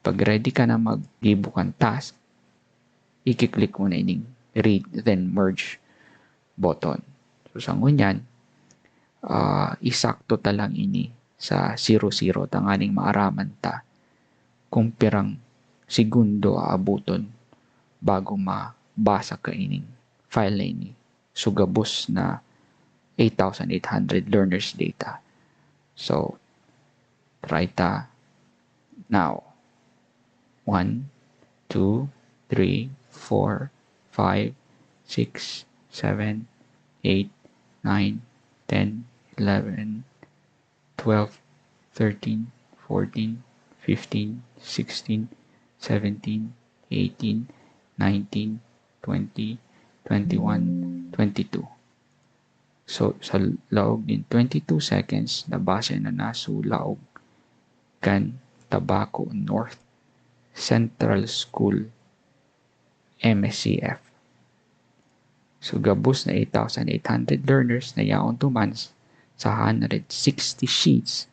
Pag ready ka na mag-gibukan task, i-click mo na ining read then merge button. So sa ngunyan, uh, isakto talang ini sa 00 tanganing maaraman ta kung pirang segundo aabuton bago mabasa ka ining file na ini. Sugabos na 8,800 learners data. So, try ta now. 1, 2, 3, 4, 5, 6, 7, 8, 9, 10, 11, 12, 13, 14, 15, 16, 17, 18, 19, 20, 21, 22. So, sa laog din 22 seconds, nabasa na nasulaog kan Tabaco North Central School MSCF. So, gabos na 8,800 learners na yaon months sa 160 sheets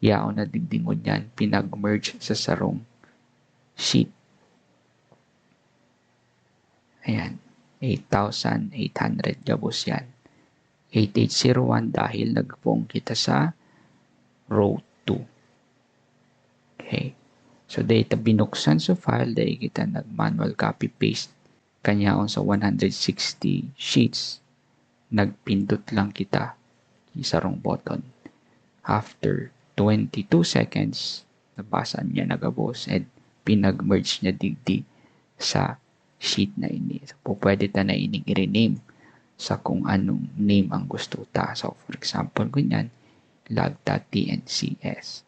yaon na digdingon yan pinag-merge sa sarong sheet. Ayan, 8,800 gabos yan. 8801 dahil nagpong kita sa row 2. Okay. So, data binuksan sa file, dahil kita nag-manual copy-paste kanyaon sa 160 sheets. Nagpindot lang kita sa wrong button. After 22 seconds, nabasa niya nagabos and pinag-merge niya digdi sa sheet na ini. So, po pwede ta na ining i-rename sa kung anong name ang gusto ta. So, for example, ganyan, log.tncs.